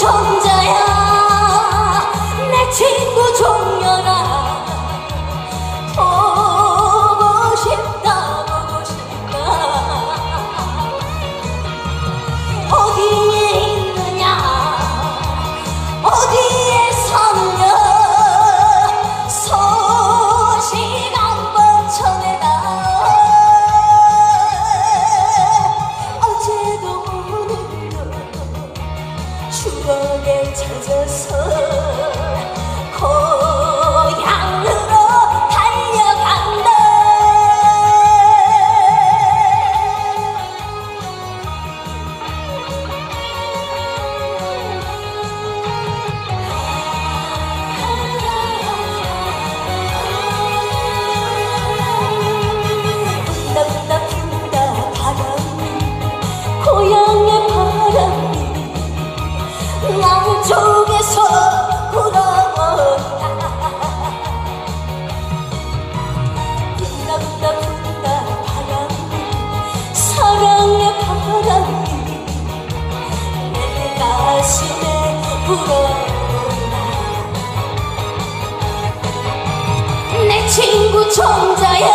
종자야. 내 친구 종 찾아서 남쪽에서 불어온다 분다 분다 분다 바람 사랑의 바람이 내 가슴에 불어온다 내 친구 종자야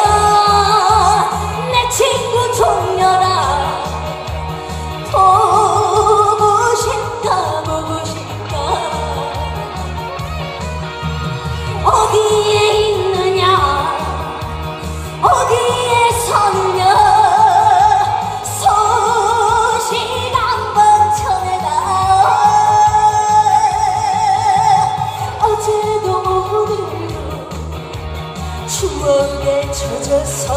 추억에 젖어서